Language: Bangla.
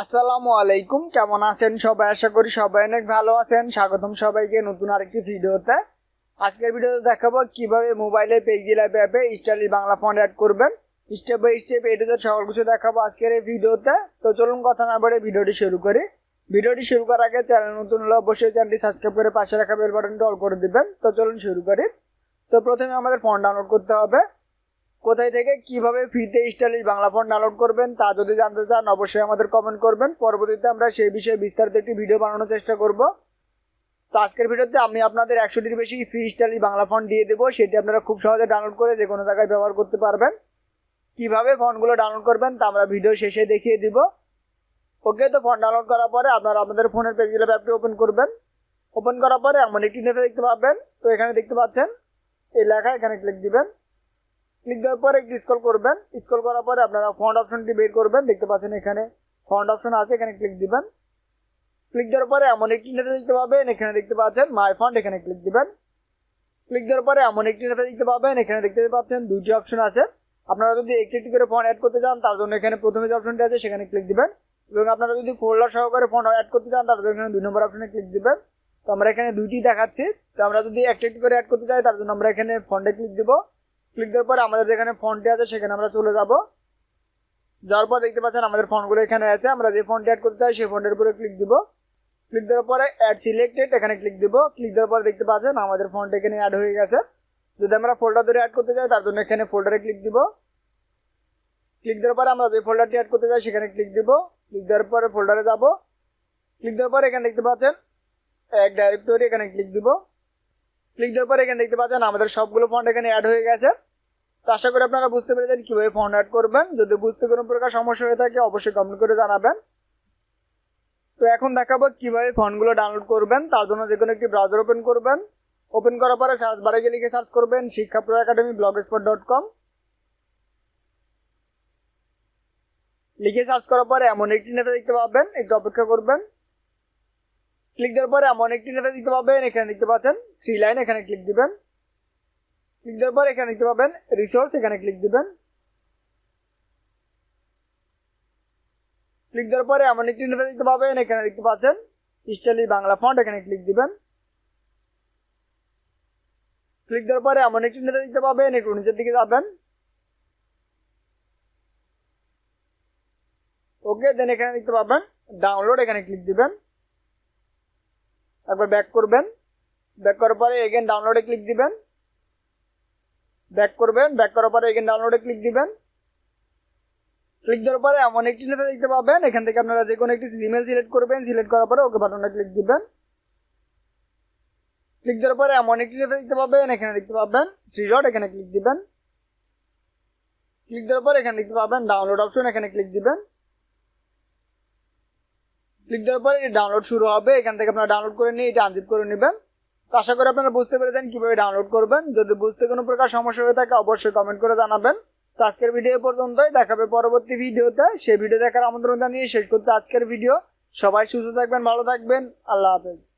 আসসালামু আলাইকুম, কেমন আছেন সবাই? আশা করি সবাই অনেক ভালো আছেন। স্বাগতম সবাইকে নতুন আরেকটি ভিডিওতে। আজকের ভিডিওতে দেখাবো কীভাবে মোবাইলে পেজি অ্যাপে স্টাইলি বাংলা ফন্ট অ্যাড করবেন। স্টেপ বাই স্টেপ এটুতে সকল কিছু দেখাবো আজকের এই ভিডিওতে। তো চলুন কথা না বলে ভিডিওটি শুরু করি। ভিডিওটি শুরু করার আগে চ্যানেল নতুন হলে অবশ্যই চ্যানেলটি সাবস্ক্রাইব করে পাশে রাখা বেল বাটনটি অল করে দিবেন। তো চলুন শুরু করি। তো প্রথমে আমাদের ফোন ডাউনলোড করতে হবে। কোথায় থেকে, কীভাবে ফ্রিতে স্টাইলিশ বাংলা ফোন ডাউনলোড করবেন তা যদি জানতে চান, অবশ্যই আমাদের কমেন্ট করবেন। পরবর্তীতে আমরা সেই বিষয়ে বিস্তারিত একটি ভিডিও বানানোর চেষ্টা করব। তো আজকের ভিডিওতে আমি আপনাদের একশোটির বেশি ফ্রি স্টাইলিশ বাংলা ফোন দিয়ে দেবো। সেটি আপনারা খুব সহজে ডাউনলোড করে যে কোনো জায়গায় ব্যবহার করতে পারবেন। কীভাবে ফোনগুলো ডাউনলোড করবেন তা আমরা ভিডিও শেষে দেখিয়ে দিব। ওকে তো ফোন ডাউনলোড করার পরে আপনারা আপনাদের ফোনের পেজগুলো অ্যাপটি ওপেন করবেন। ওপেন করার পরে এমন একটি নেতা দেখতে পাবেন। তো এখানে দেখতে পাচ্ছেন, এই লেখা এখানে ক্লিক দিবেন। ক্লিক দেওয়ার পরে একটু স্ক্রল করবেন। স্কল করার পরে আপনারা ফন্ট অপশনটি বের করবেন। দেখতে পাচ্ছেন এখানে ফন্ট অপশন আছে, এখানে ক্লিক দিবেন। ক্লিক দেওয়ার পরে এমন একটি নেতা দেখতে পাবেন। এখানে দেখতে পাচ্ছেন মাই ফন্ট এখানে ক্লিক দিবেন। ক্লিক দেওয়ার পরে এমন একটি নেতা দেখতে পাবেন। এখানে দেখতে পাচ্ছেন দুইটি অপশন আছে। আপনারা যদি একটি একটি করে ফন্ট অ্যাড করতে চান, তার জন্য এখানে প্রথমে যে অপশনটি আছে, সেখানে ক্লিক দিবেন। এবং আপনারা যদি ফোল্ডার সহকারে ফন্ট অ্যাড করতে চান, তার জন্য এখানে দুই নম্বর অপশনে ক্লিক দিবেন। তো আমরা এখানে দুইটি দেখাচ্ছি। তো আমরা যদি একটা একটি করে অ্যাড করতে চাই, তার জন্য আমরা এখানে ফন্টে ক্লিক দিব। ক্লিক দেওয়ার পরে আমাদের যেখানে ফন্টটি আছে সেখানে আমরা চলে যাব। যাওয়ার পর দেখতে পাচ্ছেন আমাদের ফন্টগুলো এখানে আছে। আমরা যে ফন্টটি অ্যাড করতে চাই, সেই ফন্টের উপরে ক্লিক দিব। ক্লিক দেওয়ার পরে অ্যাড সিলেক্টেড এখানে ক্লিক দিব। ক্লিক দেওয়ার পরে দেখতে পাচ্ছেন আমাদের ফন্ট এখানে অ্যাড হয়ে গেছে। যদি আমরা ফোল্ডার ধরে অ্যাড করতে চাই, তার জন্য এখানে ফোল্ডারে ক্লিক দিব। ক্লিক দেওয়ার পরে আমরা যে ফোল্ডারটি অ্যাড করতে চাই, সেখানে ক্লিক দিব। ক্লিক দেওয়ার পরে ফোল্ডারে যাব। ক্লিক দেওয়ার পরে এখানে দেখতে পাচ্ছেন, এক ডাইরেক্টরি এখানে ক্লিক দিব। ক্লিক দেওয়ার পরে এখানে দেখতে পাচ্ছেন আমাদের সবগুলো ফন্ট এখানে অ্যাড হয়ে গেছে। তো আশা করি আপনারা বুঝতে পেরেছেন কীভাবে ফন্ট অ্যাড করবেন। যদি বুঝতে কোনো প্রকার সমস্যা হয়ে থাকে, অবশ্যই কমেন্ট করে জানাবেন। তো এখন দেখাবো কীভাবে ফন্টগুলো ডাউনলোড করবেন। তার জন্য যে কোনো একটি ব্রাউজার ওপেন করবেন। ওপেন করার পরে সার্চ বারে গিয়ে লিখে সার্চ করবেন Shiksha pro academy blogspot dot com লিখে সার্চ করার পরে এমন একটি নেতা দেখতে পাবেন। একটু অপেক্ষা করবেন। ক্লিক দেওয়ার পরে এমন একটি নেতা দেখতে পাবেন, এখানে দেখতে পাচ্ছেন থ্রি লাইন এখানে ক্লিক দিবেন। ক্লিক দেওয়ার পর এখানে দেখতে পাবেন রিসোর্স এখানে ক্লিক দিবেন। ক্লিক দেওয়ার পরে এমন একটি নেতা দেখতে পাবেন, এখানে দেখতে পাচ্ছেন স্টাইলি বাংলা ফন্ট এখানে ক্লিক দিবেন। ক্লিক দেওয়ার পরে এমন একটি নেতা দেখতে পাবেন, একটু নিচের দিকে যাবেন। ওকে দেন এখানে দেখতে পাবেন ডাউনলোড এখানে ক্লিক দিবেন। একবার ব্যাক করবেন। ব্যাক করার পরে এগেন ডাউনলোডে ক্লিক দিবেন। ব্যাক করবেন ব্যাক করার পরে এগেন ডাউনলোডে ক্লিক দিবেন। ক্লিক দেওয়ার পরে এমন একটি নেতা দেখতে পাবেন, এখান থেকে আপনারা যে কোনো একটি ইমেল সিলেক্ট করবেন সিলেক্ট করার পরে ওকে বাটনে ক্লিক দিবেন। ক্লিক দেওয়ার পরে এমন একটি নেতা দেখতে পাবেন, এখানে দেখতে পাবেন থ্রি ডট এখানে ক্লিক দিবেন। ক্লিক দেওয়ার পরে এখানে দেখতে পাবেন ডাউনলোড অপশন এখানে ক্লিক দিবেন। ক্লিক দেওয়ার পরে ডাউনলোড শুরু হবে। এখান থেকে আপনারা ডাউনলোড করে নিয়ে এটা আনজিপ করে নেবেন। তো আশা করি আপনারা বুঝতে পেরেছেন কীভাবে ডাউনলোড করবেন। যদি বুঝতে কোনো প্রকার সমস্যা হয়ে থাকে, অবশ্যই কমেন্ট করে জানাবেন। তো আজকের ভিডিও পর্যন্তই। দেখাবে পরবর্তী ভিডিওতে সেই ভিডিও দেখার আমন্ত্রণ জানিয়ে শেষ করতে আজকের ভিডিও সবাই সুস্থ থাকবেন, ভালো থাকবেন। আল্লাহ হাফেজ।